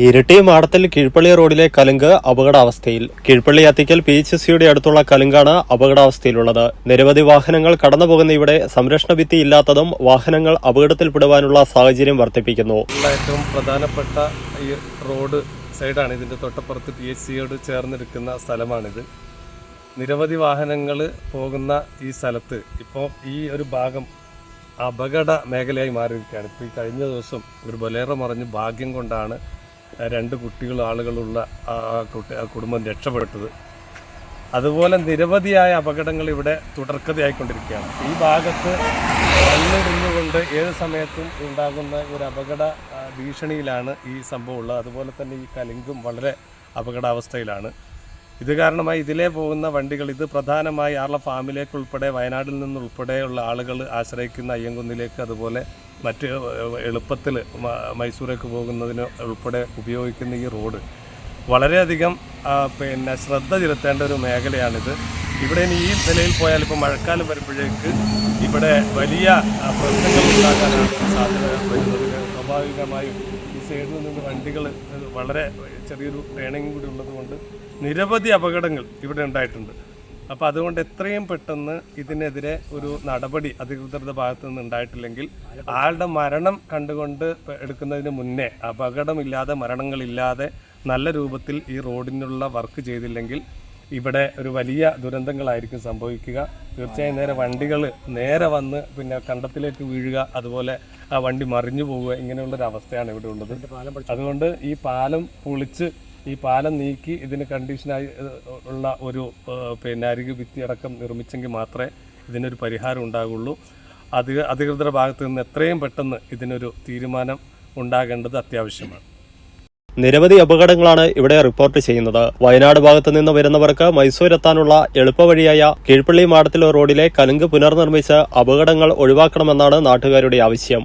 ഇരട്ടി മാടത്തിൽ കീഴ്പള്ളി റോഡിലെ കലുങ്ക് അപകടാവസ്ഥയിൽ. കീഴ്പള്ളി അത്തിക്കൽ പി എച്ച് സിയുടെ അടുത്തുള്ള കലുങ്കാണ് അപകടാവസ്ഥയിലുള്ളത്. നിരവധി വാഹനങ്ങൾ കടന്നുപോകുന്ന ഇവിടെ സംരക്ഷണ ഭിത്തി ഇല്ലാത്തതും വാഹനങ്ങൾ അപകടത്തിൽപ്പെടുവാനുള്ള സാഹചര്യം വർദ്ധിപ്പിക്കുന്നു. ഏറ്റവും പ്രധാനപ്പെട്ട ഈ റോഡ് സൈഡാണ് ഇതിന്റെ തൊട്ടപ്പുറത്ത് പി എച്ച് സിയോട് ചേർന്നിരിക്കുന്ന സ്ഥലമാണിത്. നിരവധി വാഹനങ്ങൾ പോകുന്ന ഈ സ്ഥലത്ത് ഇപ്പോൾ ഈ ഒരു ഭാഗം അപകട മേഖലയായി മാറിയിരിക്കുകയാണ്. ഇപ്പോൾ ഈ കഴിഞ്ഞ ദിവസം ഒരു ബൊലേറോ മറിഞ്ഞ് ഭാഗ്യം കൊണ്ടാണ് രണ്ട് കുട്ടികൾ ആളുകളുള്ള ആ കുട്ടി ആ കുടുംബം രക്ഷപ്പെട്ടത്. അതുപോലെ നിരവധിയായ അപകടങ്ങൾ ഇവിടെ തുടർക്കഥയായിക്കൊണ്ടിരിക്കുകയാണ്. ഈ ഭാഗത്ത് മണ്ണിടിഞ്ഞുകൊണ്ട് ഏത് സമയത്തും ഉണ്ടാകുന്ന ഒരു അപകട ഭീഷണിയിലാണ് ഈ സംഭവം ഉള്ളത്. അതുപോലെ തന്നെ ഈ കലിങ്കും വളരെ അപകടാവസ്ഥയിലാണ്. ഇത് കാരണമായി ഇതിലേ പോകുന്ന വണ്ടികൾ ഇത് പ്രധാനമായി ആർള ഫാമിലേക്ക് ഉൾപ്പെടെ വയനാട്ടിൽ നിന്നുൾപ്പെടെയുള്ള ആളുകൾ ആശ്രയിക്കുന്ന അയ്യങ്കുന്നിലേക്ക് അതുപോലെ മറ്റ് എളുപ്പത്തിൽ മൈസൂരേക്ക് പോകുന്നതിന് ഉൾപ്പെടെ ഉപയോഗിക്കുന്ന ഈ റോഡ് വളരെയധികം പിന്നെ ശ്രദ്ധ ചെലുത്തേണ്ട ഒരു മേഖലയാണിത്. ഇവിടെ ഇനി ഈ നിലയിൽ പോയാൽ ഇപ്പോൾ മഴക്കാലം വരുമ്പോഴേക്ക് ഇവിടെ വലിയ പ്രശ്നങ്ങൾ ഉണ്ടാകാനാണ് സാധ്യത വരുന്നത്. സ്വാഭാവികമായും ഈ സൈഡിൽ നിന്ന് വണ്ടികൾ വളരെ ചെറിയൊരു ടേണിംഗ് കൂടി ഉള്ളതുകൊണ്ട് നിരവധി അപകടങ്ങൾ ഇവിടെ ഉണ്ടായിട്ടുണ്ട്. അപ്പോൾ അതുകൊണ്ട് എത്രയും പെട്ടെന്ന് ഇതിനെതിരെ ഒരു നടപടി അധികൃതരുടെ ഭാഗത്തു നിന്ന് ഉണ്ടായിട്ടില്ലെങ്കിൽ ആളുടെ മരണം കണ്ടുകൊണ്ട് എടുക്കുന്നതിന് മുന്നേ അപകടമില്ലാതെ മരണങ്ങളില്ലാതെ നല്ല രൂപത്തിൽ ഈ റോഡിനുള്ള വർക്ക് ചെയ്തില്ലെങ്കിൽ ഇവിടെ ഒരു വലിയ ദുരന്തങ്ങളായിരിക്കും സംഭവിക്കുക. തീർച്ചയായും നേരെ വണ്ടികൾ നേരെ വന്ന് പിന്നെ കണ്ടത്തിലേക്ക് വീഴുക അതുപോലെ ആ വണ്ടി മറിഞ്ഞു പോവുക ഇങ്ങനെയുള്ളൊരു അവസ്ഥയാണ് ഇവിടെ ഉള്ളത്. അതുകൊണ്ട് ഈ പാലം പൊളിച്ച് ഈ പാലം നീക്കി ഇതിന് കണ്ടീഷനായി ഉള്ള ഒരു പിന്നെ അരികു ഭിത്തി അടക്കം നിർമ്മിച്ചെങ്കിൽ മാത്രമേ ഇതിനൊരു പരിഹാരം ഉണ്ടാകുള്ളൂ അധിക അധികൃതരുടെ ഭാഗത്ത് നിന്ന് എത്രയും പെട്ടെന്ന് ഇതിനൊരു തീരുമാനം ഉണ്ടാകേണ്ടത് അത്യാവശ്യമാണ്. നിരവധി അപകടങ്ങളാണ് ഇവിടെ റിപ്പോർട്ട് ചെയ്യുന്നത്. വയനാട് ഭാഗത്തു നിന്ന് വരുന്നവർക്ക് മൈസൂർ എത്താനുള്ള എളുപ്പവഴിയായ കീഴ്പള്ളി മാടത്തിലോ റോഡിലെ കലുങ്ക് പുനർനിർമ്മിച്ച് അപകടങ്ങൾ ഒഴിവാക്കണമെന്നാണ് നാട്ടുകാരുടെ ആവശ്യം.